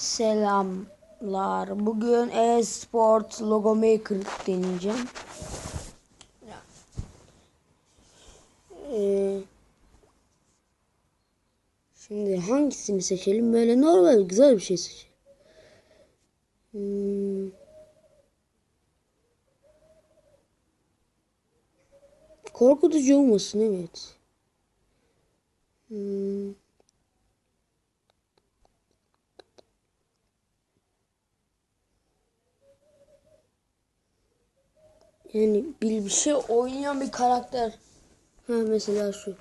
Selamlar. Bugün e-sport logo maker deneyeceğim. Ee, şimdi hangisini seçelim? Böyle normal güzel bir şey seçelim. Hmm. Korkutucu olmasın evet. Hmm. Yani bir, bir şey oynayan bir karakter. Ha mesela şu.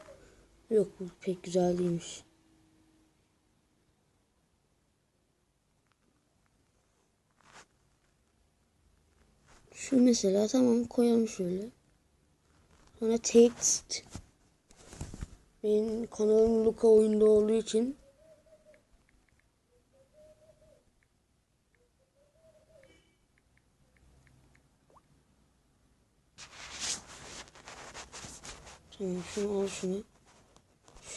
Yok bu pek güzel değilmiş. Şu mesela tamam koyalım şöyle. Sonra text. Benim kanalım Luka oyunda olduğu için Tamam şunu al şunu.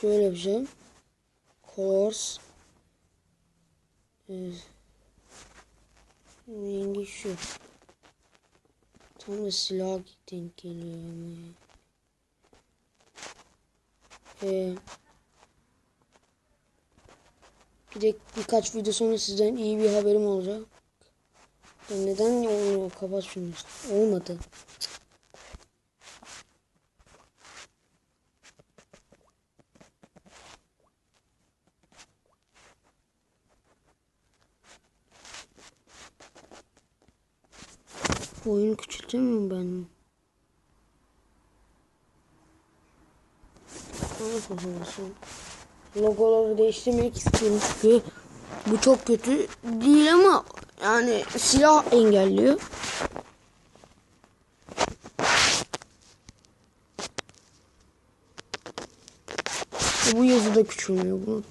Şöyle yapacağım. Colors. Ee, rengi şu. Tam da silah denk geliyor ama. Ee, bir de birkaç video sonra sizden iyi bir haberim olacak. Ya neden olmuyor? Kapat şunu. Olmadı. Bu oyunu küçültemiyorum ben. Olsun? Logoları değiştirmek istiyorum çünkü bu çok kötü değil ama yani silah engelliyor. Bu yazı da küçülmüyor bu.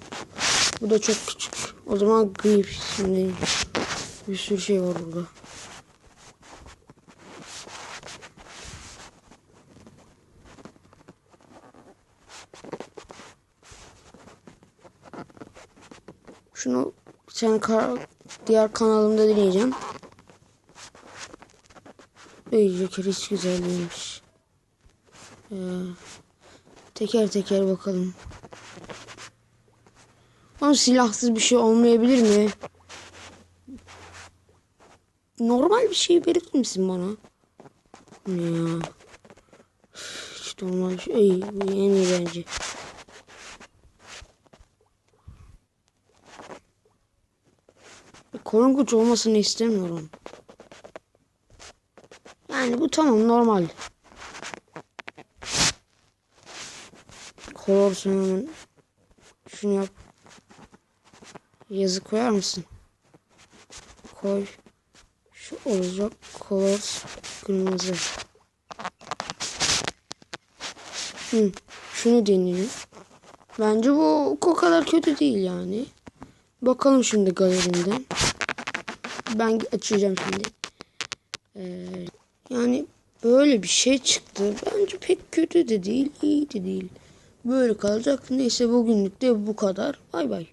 Bu da çok küçük. O zaman grip şimdi bir sürü şey var burada. Şunu sen diğer kanalımda deneyeceğim. Ey Joker hiç güzel değilmiş. Ee, teker teker bakalım. Ama silahsız bir şey olmayabilir mi? Normal bir şey verir misin bana? Ya? Hiç normal bir şey. Ey, en iyi bence. Korkunç olmasını istemiyorum. Yani bu tamam normal. Kolor hemen şunu yap. Yazı koyar mısın? Koy. Şu olacak. Colors kırmızı. Hı, şunu deneyelim. Bence bu o kadar kötü değil yani. Bakalım şimdi galerimden. Ben açacağım şimdi. Ee, yani böyle bir şey çıktı. Bence pek kötü de değil, iyi de değil. Böyle kalacak. Neyse bugünlük de bu kadar. Bay bay.